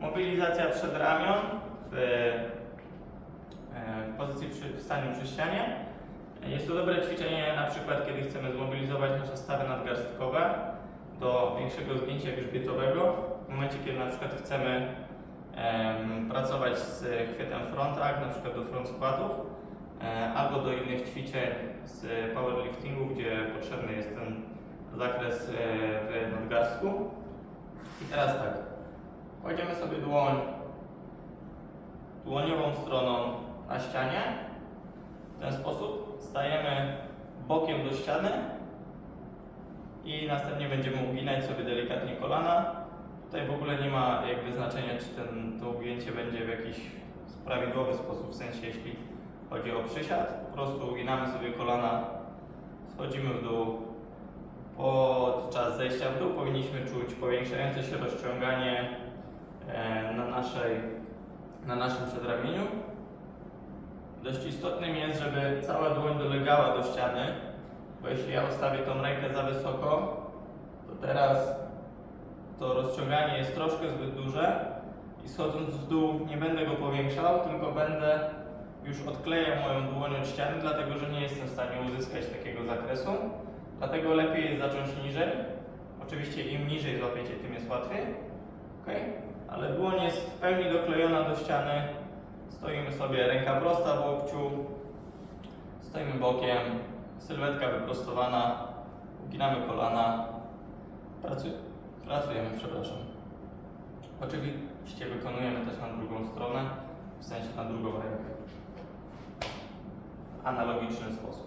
Mobilizacja przedramion w, e, w pozycji przy, w staniu przy. Jest to dobre ćwiczenie na przykład, kiedy chcemy zmobilizować nasze stawy nadgarstkowe do większego zgięcia grzbietowego. W momencie, kiedy na przykład chcemy em, pracować z chwytem front rack, na przykład do front squatów, e, albo do innych ćwiczeń z powerliftingu, gdzie potrzebny jest ten zakres e, w nadgarstku. I teraz tak, kładziemy sobie dłoń dłoniową stroną na ścianie. W ten sposób stajemy bokiem do ściany i następnie będziemy uginać sobie delikatnie kolana. Tutaj w ogóle nie ma jakby znaczenia, czy ten, to ugięcie będzie w jakiś prawidłowy sposób, w sensie jeśli chodzi o przysiad. Po prostu uginamy sobie kolana, schodzimy w dół. Podczas zejścia w dół powinniśmy czuć powiększające się rozciąganie na, naszej, na naszym przedramieniu. Dość istotnym jest, żeby cała dłoń dolegała do ściany, bo jeśli ja ustawię tą rękę za wysoko, to teraz to rozciąganie jest troszkę zbyt duże i schodząc w dół nie będę go powiększał, tylko będę już odklejał moją dłoń od ściany, dlatego że nie jestem w stanie uzyskać takiego zakresu. Dlatego lepiej jest zacząć niżej. Oczywiście im niżej złapiecie, tym jest łatwiej. Ok? Ale dłoń jest w pełni doklejona do ściany. Stoimy sobie, ręka prosta w łokciu. Stoimy bokiem, sylwetka wyprostowana. Uginamy kolana. Pracuj, pracujemy, przepraszam. Oczywiście wykonujemy też na drugą stronę, w sensie na drugą rękę. W analogiczny sposób.